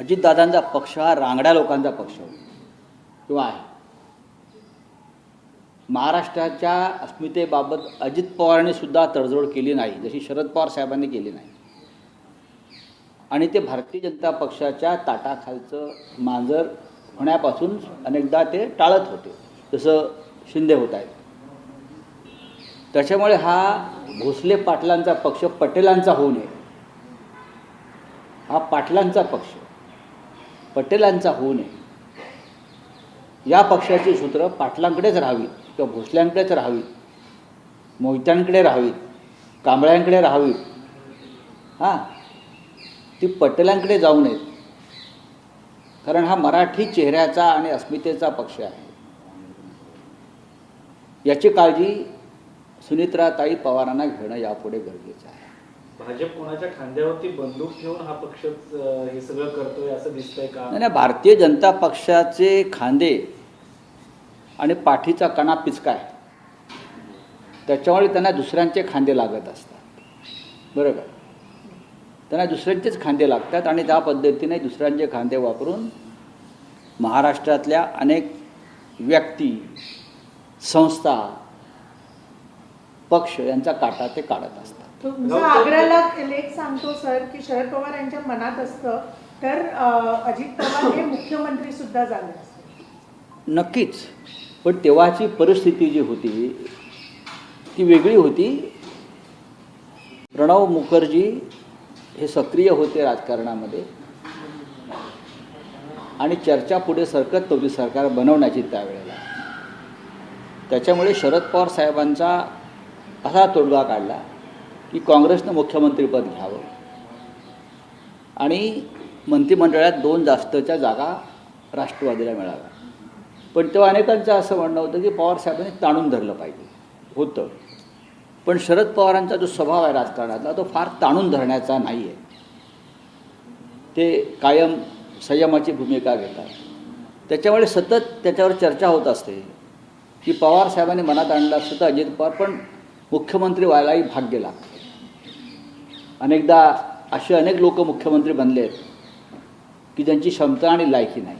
अजितदादांचा पक्ष हा रांगड्या लोकांचा पक्ष किंवा आहे. महाराष्ट्राच्या अस्मितेबाबत अजित पवारांनी सुद्धा तडजोड केली नाही जशी शरद पवार साहेबांनी केली नाही. आणि ते भारतीय जनता पक्षाच्या ताटाखालचं मांजर होण्यापासून अनेकदा ते टाळत होते जसं शिंदे होत आहेत. त्याच्यामुळे हा भोसले पाटलांचा पक्ष पटेलांचा होऊ नये. हा पाटलांचा पक्ष. पटेलांचा होऊ नये. या पक्षाची सूत्र पाटलांकडेच राहावीत किंवा भोसल्यांकडेच राहावीत मोहित्यांकडे राहावीत कांबळ्यांकडे राहावीत हां ती पटेलांकडे जाऊ नयेत. कारण हा मराठी चेहऱ्याचा आणि अस्मितेचा पक्ष आहे. याची काळजी सुनित्राताई पवारांना घेणं यापुढे गरजेचं आहे. भाजप कोणाच्या खांद्यावरती बंदूक ठेवून हा पक्ष हे सगळं करतोय असं दिसतंय का? नाही नाही, भारतीय जनता पक्षाचे खांदे आणि पाठीचा कणा पिचका आहे त्याच्यामुळे त्यांना दुसऱ्यांचे खांदे लागत असतात. बरं का? त्यांना दुसऱ्यांचेच खांदे लागतात आणि त्या पद्धतीने दुसऱ्यांचे खांदे वापरून महाराष्ट्रातल्या अनेक व्यक्ती संस्था पक्ष यांचा काटा ते काढत असतात. तुमचा आग्र्याला लेख सांगतो सर की शरद पवार यांच्या मनात असतं. तर अजित पवार हे मुख्यमंत्री सुद्धा झाले असते. नक्कीच. पण तेव्हाची परिस्थिती जी होती ती वेगळी होती. प्रणव मुखर्जी हे सक्रिय होते राजकारणामध्ये. आणि चर्चा पुढे सरकत नव्हती सरकार बनवण्याची त्यावेळेला. त्याच्यामुळे शरद पवार साहेबांचा असा तोडगा काढला. की काँग्रेसनं मुख्यमंत्रीपद घ्यावं. आणि मंत्रिमंडळात दोन जास्तच्या जागा राष्ट्रवादीला मिळाव्या. पण तेव्हा अनेकांचं असं म्हणणं होतं की पवार साहेबांनी ताणून धरलं पाहिजे. होतं. पण शरद पवारांचा जो स्वभाव आहे राजकारणातला तो फार ताणून धरण्याचा नाही आहे ते कायम संयमाची भूमिका घेतात. त्याच्यामुळे सतत त्याच्यावर चर्चा होत असते. की पवार साहेबांनी मनात आणलं असतं तर अजित पवार पण मुख्यमंत्री व्हायलाही भाग्य लागतं. अनेकदा असे अनेक लोक मुख्यमंत्री बनले आहेत की ज्यांची क्षमता आणि लायकी नाही.